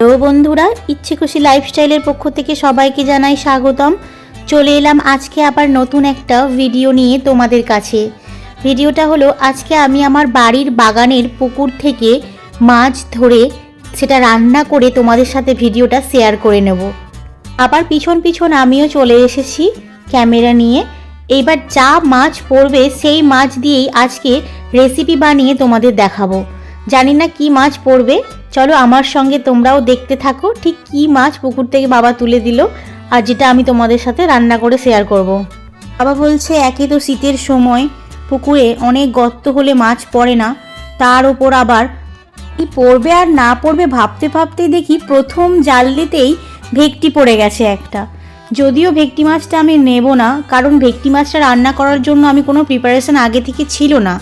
Hello বন্ধুরা, ইচ্ছে খুশি লাইফস্টাইলের পক্ষ থেকে সবাইকে জানাই স্বাগতম। চলে এলাম আজকে আবার নতুন একটা ভিডিও নিয়ে তোমাদের কাছে। ভিডিওটা হলো, আজকে আমি আমার বাড়ির বাগানের পুকুর থেকে মাছ ধরে সেটা রান্না করে তোমাদের সাথে ভিডিওটা শেয়ার করে নেব। আবার পিছন পিছন আমিও চলে এসেছি ক্যামেরা নিয়ে। এইবার যা মাছ পড়বে সেই মাছ দিয়েই আজকে রেসিপি বানিয়ে তোমাদের দেখাবো। জানি না কি মাছ পড়বে। চলো আমার সঙ্গে তোমরাও দেখতে থাকো, ঠিক কি মাছ পুকুর থেকে বাবা তুলে দিল আর যেটা আমি তোমাদের সাথে রান্না করে শেয়ার করব। বাবা বলছে, একে তো শীতের সময় পুকুরে অনেক গর্ত হলে মাছ পড়ে না। তার ওপর আবার কি পড়বে আর না পড়বে ভাবতে ভাবতে দেখি প্রথম জাল দিতেই ভেকটি পড়ে গেছে একটা। যদিও ভেকটি মাছটা আমি নেব না, কারণ ভেকটি মাছটা রান্না করার জন্য আমি কোনো প্রিপারেশন আগে থেকে ছিল না।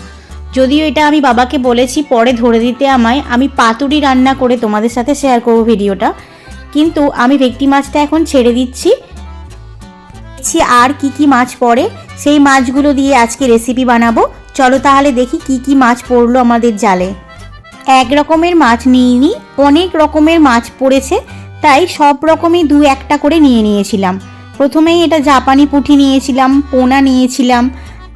যদিও এটা আমি বাবাকে বলেছি, পরে ধরে দিতে আমায়। আমি পাতুরি রান্না করে তোমাদের সাথে শেয়ার করব ভিডিওটা। কিন্তু আমি ভেকটি মাছটা এখন ছেড়ে দিচ্ছি। দেখছি আর কি কি মাছ পড়ে। সেই মাছগুলো দিয়ে আজকে রেসিপি বানাবো। চলো তাহলে দেখি কি কি মাছ পড়ল আমাদের জালে। এক রকমের মাছ নিইনি, অনেক রকমের মাছ পড়েছে, তাই সব রকমই দু একটা করে নিয়ে নিয়েছিলাম। প্রথমেই এটা জাপানি পুঁটি নিয়েছিলাম, পোনা নিয়েছিলাম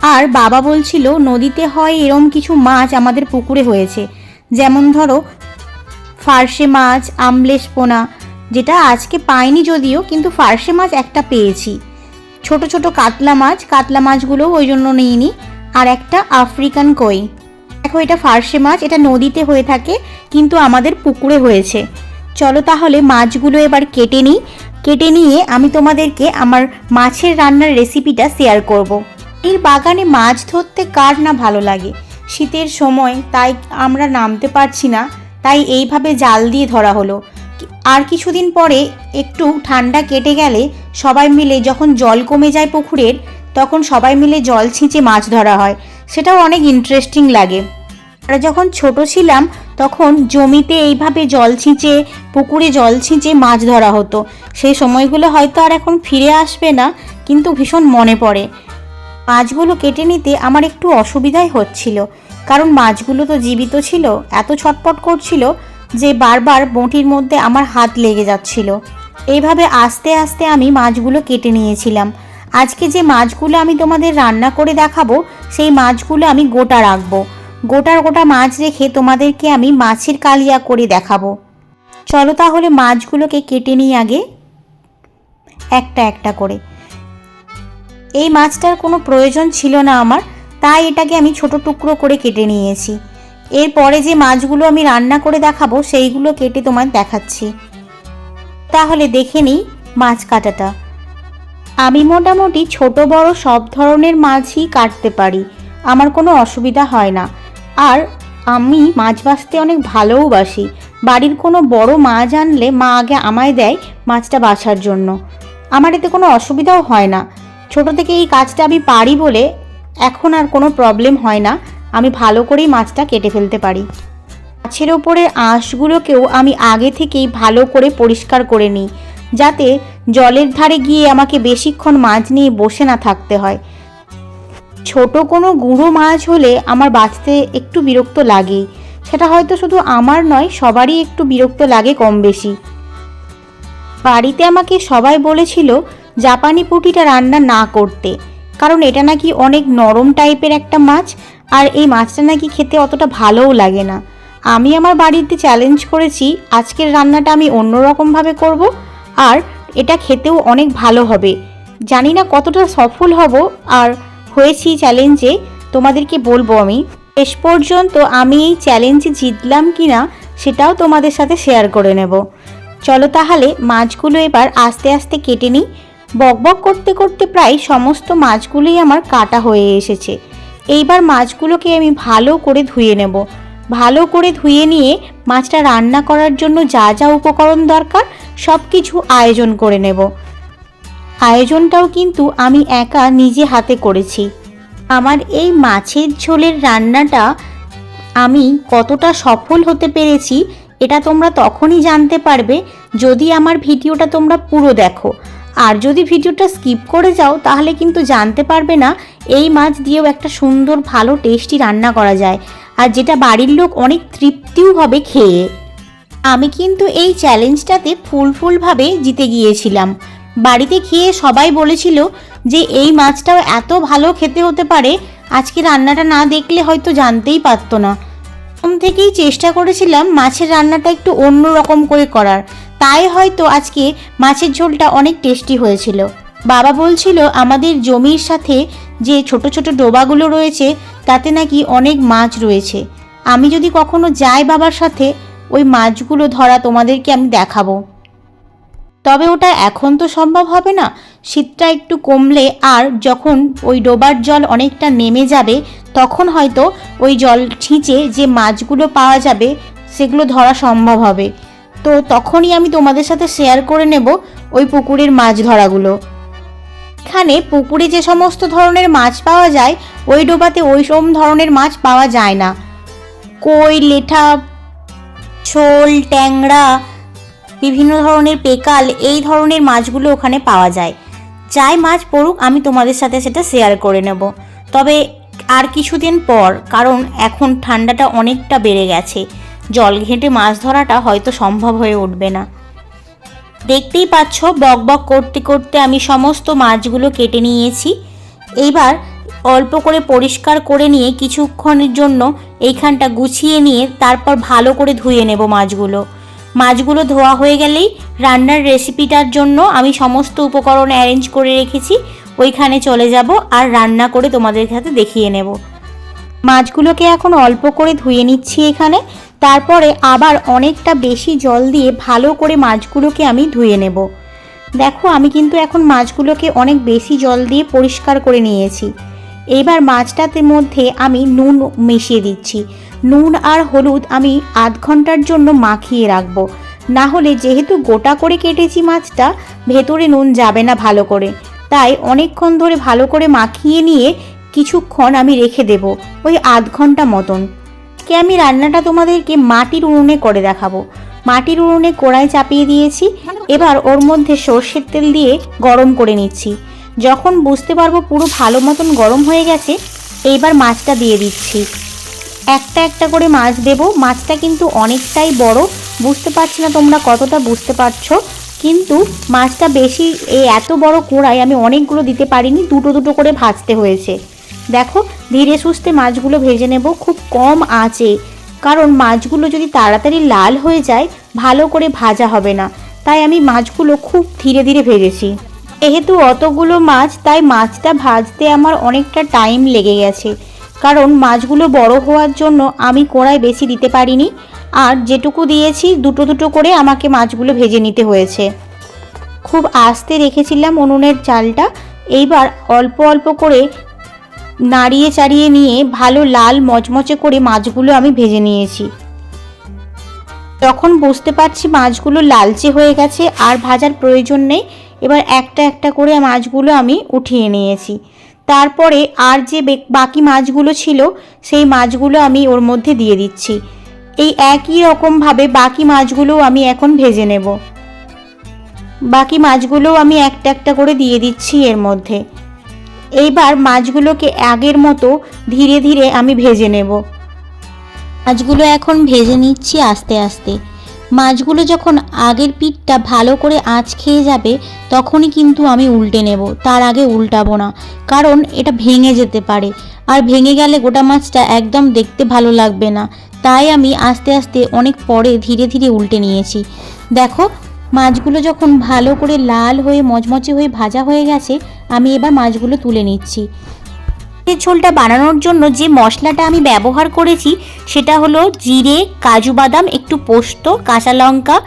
আর বাবা বলছিল, নদীতে হয় এরম কিছু মাছ আমাদের পুকুরে হয়েছে। যেমন ধরো, ফার্সে মাছ আমলেশ পোনা, যেটা আজকে পাইনি যদিও, কিন্তু ফার্সে মাছ একটা পেয়েছি। ছোট ছোট কাতলা মাছ, কাতলা মাছগুলো ওই জন্য নিইনি। আর একটা আফ্রিকান কই। দেখো, এটা ফার্সে মাছ, এটা নদীতে হয়ে থাকে, কিন্তু আমাদের পুকুরে হয়েছে। চলো তাহলে মাছগুলো এবার কেটে নিই। কেটে নিয়ে আমি তোমাদেরকে আমার মাছের রান্নার রেসিপিটা শেয়ার করব। এই বাগানে মাছ ধরতে কার না ভালো লাগে? শীতের সময় তাই আমরা নামতে পারছি না, তাই এইভাবে জাল দিয়ে ধরা হলো। আর কিছুদিন পরে একটু ঠান্ডা কেটে গেলে সবাই মিলে যখন জল কমে যায় পুকুরের, তখন সবাই মিলে জল ছিঁচে মাছ ধরা হয়। সেটাও অনেক ইন্টারেস্টিং লাগে। আমরা যখন ছোট ছিলাম, তখন জমিতে এইভাবে জল ছিঁচে, পুকুরে জল ছিঁচে মাছ ধরা হতো। সেই সময়গুলো হয়তো আর এখন ফিরে আসবে না, কিন্তু ভীষণ মনে পড়ে। মাছগুলো কেটে নিতে আমার একটু অসুবিধাই হচ্ছিল, কারণ মাছগুলো তো জীবিত ছিল, এত ছটপট করছিল যে বারবার বঁটির মধ্যে আমার হাত লেগে যাচ্ছিল। এইভাবে আস্তে আস্তে আমি মাছগুলো কেটে নিয়েছিলাম। আজকে যে মাছগুলো আমি তোমাদের রান্না করে দেখাবো, সেই মাছগুলো আমি গোটা রাখব। গোটার গোটা মাছ রেখে তোমাদেরকে আমি মাছের কালিয়া করে দেখাবো। চলো তাহলে মাছগুলোকে কেটে নিই আগে। একটা একটা করে। এই মাছটার কোনো প্রয়োজন ছিল না আমার, তাই এটাকে আমি ছোট টুকরো করে কেটে নিয়েছি। এরপরে যে মাছগুলো আমি রান্না করে দেখাবো, সেইগুলো কেটে তোমার দেখাচ্ছি। তাহলে দেখে নিই মাছ কাটাটা। আমি মোটামুটি ছোট, বড় সব ধরনের মাছই কাটতে পারি, আমার কোনো অসুবিধা হয় না। আর আমি মাছ বাছতে অনেক ভালোও বাসি। বাড়ির কোনো বড় মাছ আনলে মা আগে আমায় দেয় মাছটা বাছার জন্য। আমার এতে কোনো অসুবিধাও হয় না। ছোট থেকে এই কাজটা আমি পারি বলে এখন আর কোনো প্রবলেম হয় না। আমি ভালো করেই মাছটা কেটে ফেলতে পারি। মাছের ওপরের আঁশগুলোকেও আমি আগে থেকেই ভালো করে পরিষ্কার করে নিই, যাতে জলের ধারে গিয়ে আমাকে বেশিক্ষণ মাছ নিয়ে বসে না থাকতে হয়। ছোট কোনো গুঁড়ো মাছ হলে আমার বাঁচতে একটু বিরক্ত লাগেই সেটা হয়তো শুধু আমার নয়, সবারই একটু বিরক্ত লাগে কম বেশি। বাড়িতে আমাকে সবাই বলেছিল জাপানি পুঁটিটা রান্না না করতে। কারণ এটা নাকি অনেক নরম টাইপের একটা মাছ, আর এই মাছটা নাকি খেতে অতটা ভালোও লাগে না। আমি আমার বাড়িতে চ্যালেঞ্জ করেছি, আজকের রান্নাটা আমি অন্যরকমভাবে করব, আর এটা খেতেও অনেক ভালো হবে। জানি না কতটা সফল হব, আর হয়েছি চ্যালেঞ্জে তোমাদেরকে বলব আমি। শেষ পর্যন্ত আমি এই চ্যালেঞ্জে জিতলাম কি না সেটাও তোমাদের সাথে শেয়ার করে নেব। চলো তাহলে মাছগুলো এবার আস্তে আস্তে কেটে নিই। বকবক করতে করতে প্রায় সমস্ত মাছগুলোই আমার কাটা হয়ে এসেছে। এইবার মাছগুলোকে আমি ভালো করে ধুয়ে নেব। ভালো করে ধুয়ে নিয়ে মাছটা রান্না করার জন্য যা যা উপকরণ দরকার সব কিছু আয়োজন করে নেব। আয়োজনটাও কিন্তু আমি একা নিজে হাতে করেছি। আমার এই মাছের ঝোলের রান্নাটা আমি কতটা সফল হতে পেরেছি, এটা তোমরা তখনই জানতে পারবে যদি আমার ভিডিওটা তোমরা পুরো দেখো। আর যদি ভিডিওটা স্কিপ করে যাও, তাহলে কিন্তু জানতে পারবে না, এই মাছ দিয়েও একটা সুন্দর, ভালো, টেস্টি রান্না করা যায়। আর যেটা বাড়ির লোক অনেক তৃপ্তিও হবে খেয়ে। আমি কিন্তু এই চ্যালেঞ্জটাতে ফুল ফুলভাবে জিতে গিয়েছিলাম। বাড়িতে খেয়ে সবাই বলেছিল যে, এই মাছটাও এত ভালো খেতে হতে পারে, আজকে রান্নাটা না দেখলে হয়তো জানতেই পারতো না। প্রথম থেকেই চেষ্টা করেছিলাম মাছের রান্নাটা একটু অন্য রকম করে করার। তাই হয়তো আজকে মাছের ঝোলটা অনেক টেস্টি হয়েছিল। বাবা বলছিল, আমাদের জমির সাথে যে ছোট ছোট ডোবাগুলো রয়েছে, তাতে নাকি অনেক মাছ রয়েছে। আমি যদি কখনো যাই বাবার সাথে, ওই মাছগুলো ধরা তোমাদেরকে আমি দেখাবো। তবে ওটা এখন তো সম্ভব হবে না। শীতটা একটু কমলে আর যখন ওই ডোবার জল অনেকটা নেমে যাবে, তখন হয়তো ওই জল ছিঁচে যে মাছগুলো পাওয়া যাবে, সেগুলো ধরা সম্ভব হবে। তো তখনই আমি তোমাদের সাথে শেয়ার করে নেব ওই পুকুরের মাছ ধরাগুলো। এখানে পুকুরে যে সমস্ত ধরনের মাছ পাওয়া যায়, ওই ডোবাতে ওই সব ধরনের মাছ পাওয়া যায় না। কই, লেঠা শোল ট্যাংরা, বিভিন্ন ধরনের পেকাল, এই ধরনের মাছগুলো ওখানে পাওয়া যায়। যাই মাছ পড়ুক, আমি তোমাদের সাথে সেটা শেয়ার করে নেব। তবে আর কিছুদিন পর, কারণ এখন ঠান্ডাটা অনেকটা বেড়ে গেছে। জল ঘেঁটে মাছ ধরাটা হয়তো সম্ভব হয়ে উঠবে না। দেখতেই পাচ্ছ, বক বক করতে করতে আমি সমস্ত মাছগুলো কেটে নিয়েছি। এইবার অল্প করে পরিষ্কার করে নিয়ে কিছুক্ষণের জন্য এইখানটা গুছিয়ে নিয়ে তারপর ভালো করে ধুয়ে নেব মাছগুলো। মাছগুলো ধোয়া হয়ে গেলেই রান্নার রেসিপিটার জন্য আমি সমস্ত উপকরণ অ্যারেঞ্জ করে রেখেছি। ওইখানে চলে যাব আর রান্না করে তোমাদের সাথে দেখিয়ে নেব। মাছগুলোকে এখন অল্প করে ধুয়ে নিচ্ছি এখানে। তারপরে আবার অনেকটা বেশি জল দিয়ে ভালো করে মাছগুলোকে আমি ধুয়ে নেব। দেখো, আমি কিন্তু এখন মাছগুলোকে অনেক বেশি জল দিয়ে পরিষ্কার করে নিয়েছি। এবার মাছটাতে মধ্যে আমি নুন মিশিয়ে দিচ্ছি। নুন আর হলুদ আমি আধ ঘণ্টার জন্য মাখিয়ে রাখব। না হলে যেহেতু গোটা করে কেটেছি মাছটা, ভেতরে নুন যাবে না ভালো করে। তাই অনেকক্ষণ ধরে ভালো করে মাখিয়ে নিয়ে কিছুক্ষণ আমি রেখে দেব, ওই আধ ঘণ্টা মতন। আজকে আমি রান্নাটা তোমাদেরকে মাটির উনুনে করে দেখাবো। মাটির উনুনে কড়াই চাপিয়ে দিয়েছি। এবার ওর মধ্যে সর্ষের তেল দিয়ে গরম করে নিচ্ছি। যখন বুঝতে পারব পুরো ভালো মতন গরম হয়ে গেছে, এইবার মাছটা দিয়ে দিচ্ছি। একটা একটা করে মাছ দেব। মাছটা কিন্তু অনেকটাই বড়। বুঝতে পারছি না তোমরা কতটা বুঝতে পারছ। কিন্তু মাছটা বেশি, এই এত বড় কোড়ায় আমি অনেকগুলো দিতে পারিনি। দুটো দুটো করে ভাজতে হয়েছে। দেখো, ধীরে সুস্থে মাছগুলো ভেজে নেব, খুব কম আঁচে। কারণ মাছগুলো যদি তাড়াতাড়ি লাল হয়ে যায়, ভালো করে ভাজা হবে না। তাই আমি মাছগুলো খুব ধীরে ধীরে ভেজেছি। যেহেতু অতগুলো মাছ, তাই মাছটা ভাজতে আমার অনেকটা টাইম লেগে গেছে। কারণ মাছগুলো বড় হওয়ার জন্য আমি কড়াই বেশি দিতে পারিনি। আর যেটুকু দিয়েছি, দুটো দুটো করে আমাকে মাছগুলো ভেজে নিতে হয়েছে। খুব আস্তে রেখেছিলাম উনুনের চালটা। এইবার অল্প অল্প করে নাড়িয়ে চাড়িয়ে নিয়ে ভালো লাল মচমচে করে মাছগুলো আমি ভেজে নিয়েছি। যখন বুঝতে পারছি মাছগুলো লালচে হয়ে গেছে আর ভাজার প্রয়োজন নেই। এবার একটা একটা করে মাছগুলো আমি উঠিয়ে নিয়েছি। তারপরে আর যে বাকি মাছগুলো ছিল, সেই মাছগুলো আমি ওর মধ্যে দিয়ে দিচ্ছি। এই একই রকমভাবে বাকি মাছগুলোও আমি এখন ভেজে নেব। বাকি মাছগুলোও আমি একটা একটা করে দিয়ে দিচ্ছি এর মধ্যে। এইবার মাছগুলোকে আগের মতো ধীরে ধীরে আমি ভেজে নেব। মাছগুলো এখন ভেজে নিচ্ছি আস্তে আস্তে। মাছগুলো যখন আগের পিঠটা ভালো করে আঁচ খেয়ে যাবে, তখনই কিন্তু আমি উল্টে নেব। তার আগে উল্টাবো না, কারণ এটা ভেঙে যেতে পারে। আর ভেঙে গেলে গোটা মাছটা একদম দেখতে ভালো লাগবে না। তাই আমি আস্তে আস্তে অনেক পরে ধীরে ধীরে উল্টে নিয়েছি। দেখো মাছগুলো যখন ভালো করে লাল হয়ে মচমচে হয়ে ভাজা হয়ে গেছে, আমি এবার মাছগুলো তুলে নিচ্ছি। ঝোলটা বানানোর জন্য যে মশলাটা আমি ব্যবহার করেছি, সেটা হলো জিরে, কাজু বাদাম, একটু পোস্ত, কাঁচা লঙ্কা,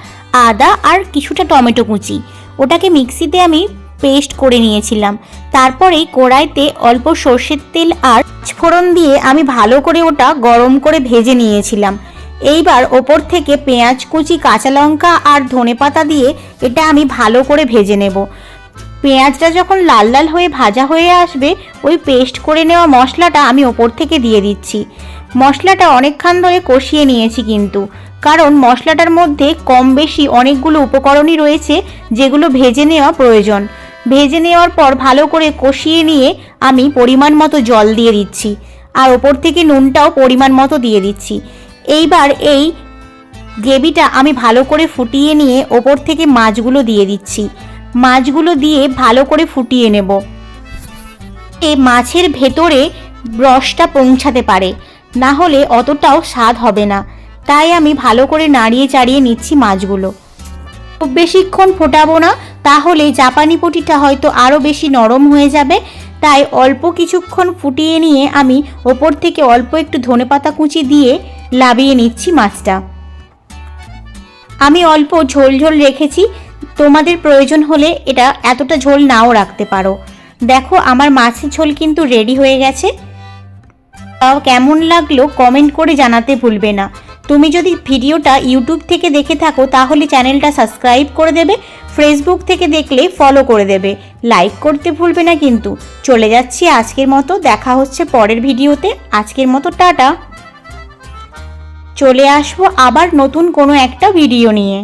আদা আর কিছুটা টমেটো কুচি। ওটাকে মিক্সিতে আমি পেস্ট করে নিয়েছিলাম। তারপরে কড়াইতে অল্প সর্ষের তেল আর ফোড়ন দিয়ে আমি ভালো করে ওটা গরম করে ভেজে নিয়েছিলাম। এইবার ওপর থেকে পেঁয়াজ, কুচি, কাঁচা লঙ্কা আর ধনেপাতা দিয়ে এটা আমি ভালো করে ভেজে নেব। পেঁয়াজটা যখন লাল লাল হয়ে ভাজা হয়ে আসবে, ওই পেস্ট করে নেওয়া মশলাটা আমি ওপর থেকে দিয়ে দিচ্ছি। মশলাটা অনেকক্ষণ ধরে কষিয়ে নিয়েছি কিন্তু, কারণ মশলাটার মধ্যে কম বেশি অনেকগুলো উপকরণই রয়েছে যেগুলো ভেজে নেওয়া প্রয়োজন। ভেজে নেওয়ার পর ভালো করে কষিয়ে নিয়ে আমি পরিমাণ মতো জল দিয়ে দিচ্ছি, আর ওপর থেকে নুনটাও পরিমাণ মতো দিয়ে দিচ্ছি। এইবার এই গ্রেভিটা আমি ভালো করে ফুটিয়ে নিয়ে ওপর থেকে মাছগুলো দিয়ে দিচ্ছি। মাছগুলো দিয়ে ভালো করে ফুটিয়ে নেব। এ মাছের ভেতরে রসটা পৌঁছাতে পারে। না হলে অতটাও স্বাদ হবে না। তাই আমি ভালো করে নাড়িয়ে চাড়িয়ে নিচ্ছি মাছগুলো। খুব বেশিক্ষণ ফোটাবো না, তাহলে জাপানি পটিটা হয়তো আরও বেশি নরম হয়ে যাবে। তাই অল্প কিছুক্ষণ ফুটিয়ে নিয়ে আমি ওপর থেকে অল্প একটু ধনেপাতা কুচি দিয়ে লাবিয়ে নিচ্ছি মাছটা। আমি অল্প ঝোল ঝোল রেখেছি, তোমাদের প্রয়োজন হলে এটা এতটা ঝোল নাও রাখতে পারো। দেখো, আমার মাছের ঝোল কিন্তু রেডি হয়ে গেছে। তাও কেমন লাগল কমেন্ট করে জানাতে ভুলবে না। তুমি যদি ভিডিওটা ইউটিউব থেকে দেখে থাকো, তাহলে চ্যানেলটা সাবস্ক্রাইব করে দেবে ফেসবুক থেকে দেখলে ফলো করে দেবে। লাইক করতে ভুলবে না কিন্তু। চলে যাচ্ছি আজকের মতো, দেখা হচ্ছে পরের ভিডিওতে। আজকের মতো, টাটা! চলে আসব আবার নতুন কোনো একটা ভিডিও নিয়ে।